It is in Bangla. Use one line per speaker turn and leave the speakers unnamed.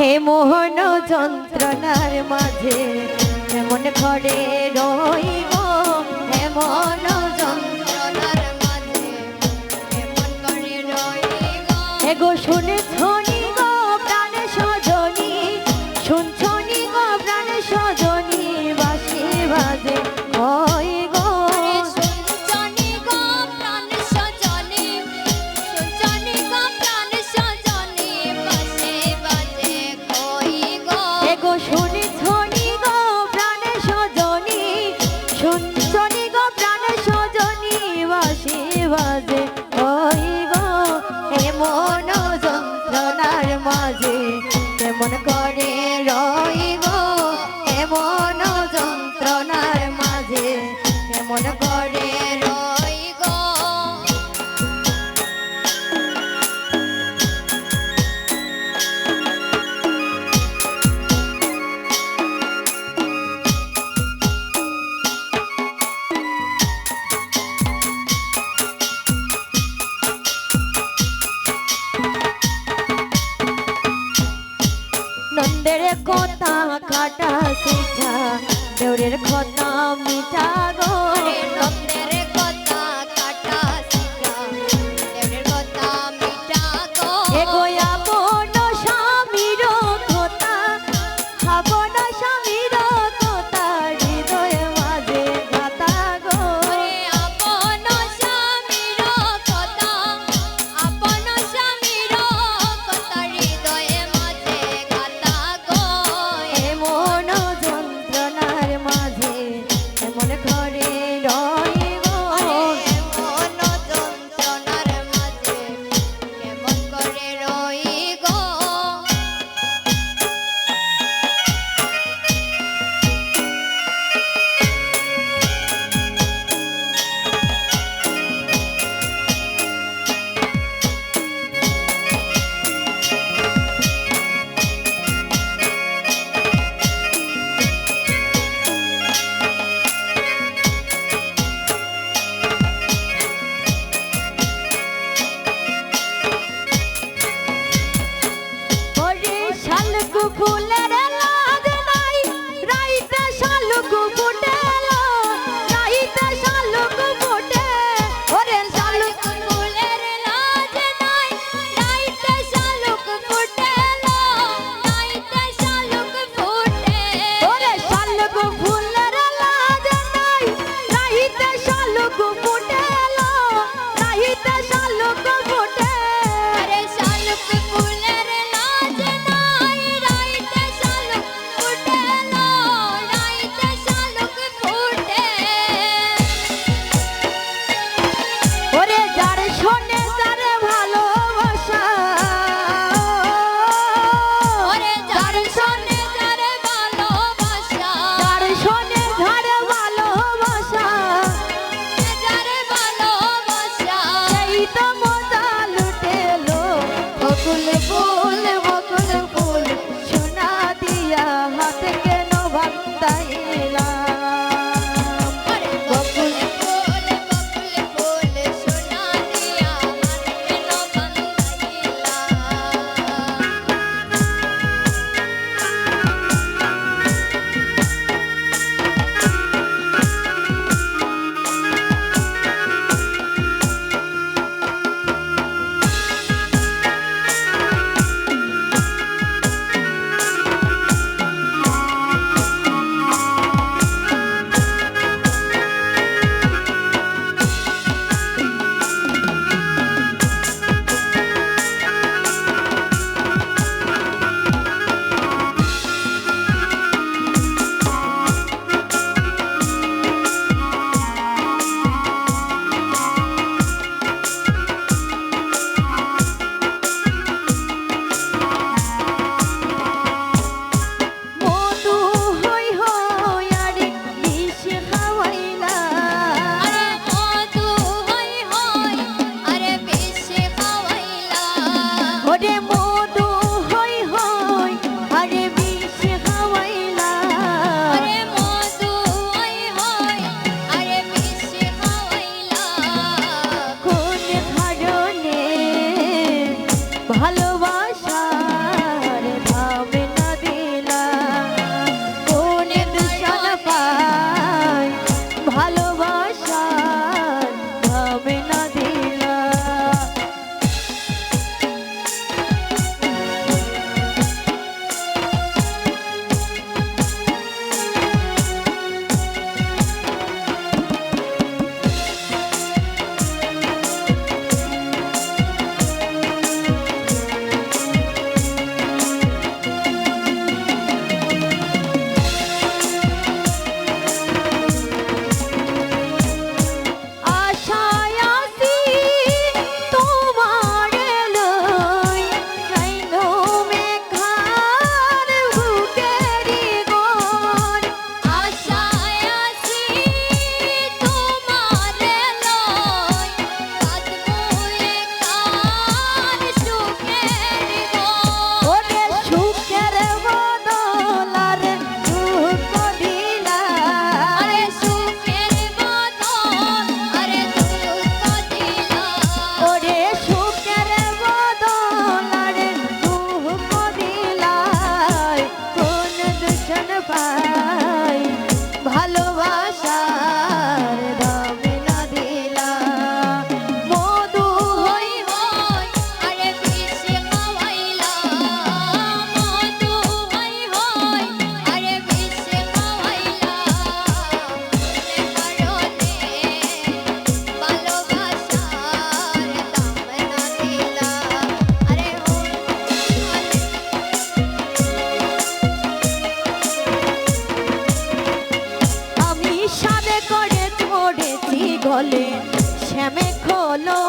হে মোহন যন্ত্রণার মাঝে এমন ঘরে রইব? এমন যন্ত্রণার মাঝে এমন ঘরে রইব? এগো শুনে বাজে ওই গো এমন যন্ত্রণার মাঝে কেমন করে রয় সিঠা দেউরের খত মিঠা গো।
বলে শ্যামে
খোলো